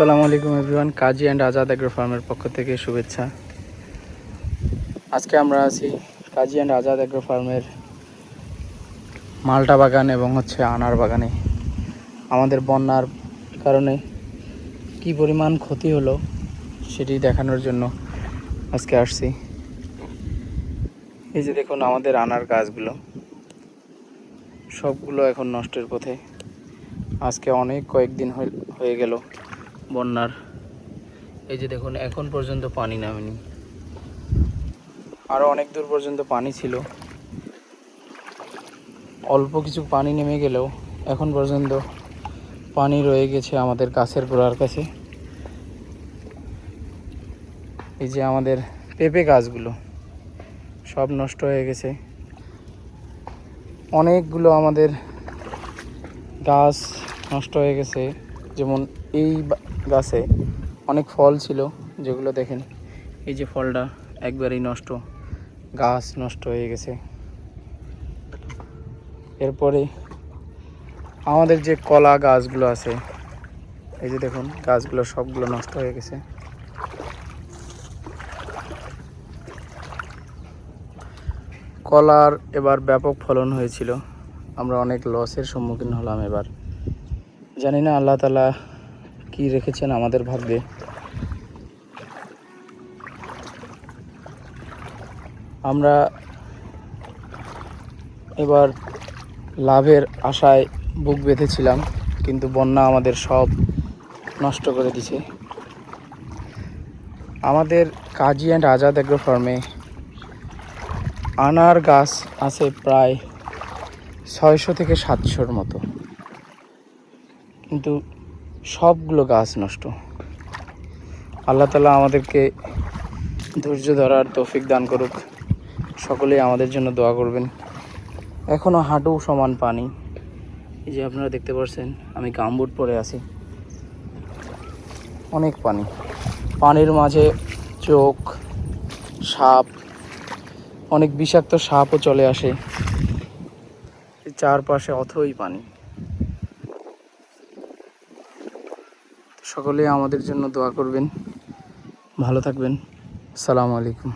আসসালামু আলাইকুম everyone, Kazi and Azad agro ফার্মের পক্ষ থেকে শুভেচ্ছা। আজকে আমরা আছি কাজী অ্যান্ড আজাদ এগ্রো ফার্মের মালটা বাগান এবং হচ্ছে আনার বাগানে। আমাদের বন্যার কারণে কি পরিমাণ ক্ষতি হলো সেটি দেখানোর জন্য আজকে আসছি। এই যে দেখুন আমাদের আনার গাছগুলো, সবগুলো এখন নষ্টের পথে। আজকে অনেক কয়েকদিন হয়ে গেল। বন্যার। এই যে দেখুন, এখন পর্যন্ত পানি নামেনি। আরও অনেক দূর পর্যন্ত পানি ছিল। অল্প কিছু পানি নেমে গেলেও এখন পর্যন্ত পানি রয়ে গেছে আমাদের গাছের গোড়ার কাছে। এই যে আমাদের পেঁপে গাছগুলো, সব নষ্ট হয়ে গেছে। অনেকগুলো আমাদের গাছ নষ্ট হয়ে গেছে। যেমন এই গাছে অনেক ফল ছিল, যেগুলো দেখেন, এই যে ফলটা একবারেই নষ্ট, গাছ নষ্ট হয়ে গেছে। এরপরে আমাদের যে কলা গাছগুলো আছে, এই যে দেখুন, গাছগুলো সবগুলো নষ্ট হয়ে গেছে। কলার এবার ব্যাপক ফলন হয়েছিল। আমরা অনেক লসের সম্মুখীন হলাম এবার। জানি না, আল্লাহ তালা কি রেখেছেন আমাদের ভাগ্যে? আমরা এবার লাভের আশায় বুক বেঁধেছিলাম, কিন্তু বন্যা আমাদের সব নষ্ট করে দিছে। আমাদের কাজী অ্যান্ড আজাদ এগ্রো ফার্মে আনার গাছ আছে প্রায় ছয়শো থেকে সাতশোর মতো। কিন্তু সবগুলো গাছ নষ্ট। আল্লাহ তালা আমাদেরকে ধৈর্য ধরার তৌফিক দান করুক। সকলেই আমাদের জন্য দোয়া করবেন। এখনও হাঁটু সমান পানি। এই যে আপনারা দেখতে পাচ্ছেন, আমি গামবুট পরে আছি। অনেক পানি। পানির মাঝে চোখ, সাপ, অনেক বিষাক্ত সাপও চলে আসে। চারপাশে অথই পানি। সকলেই আমাদের জন্য দোয়া করবেন। ভালো থাকবেন। সালামু আলাইকুম।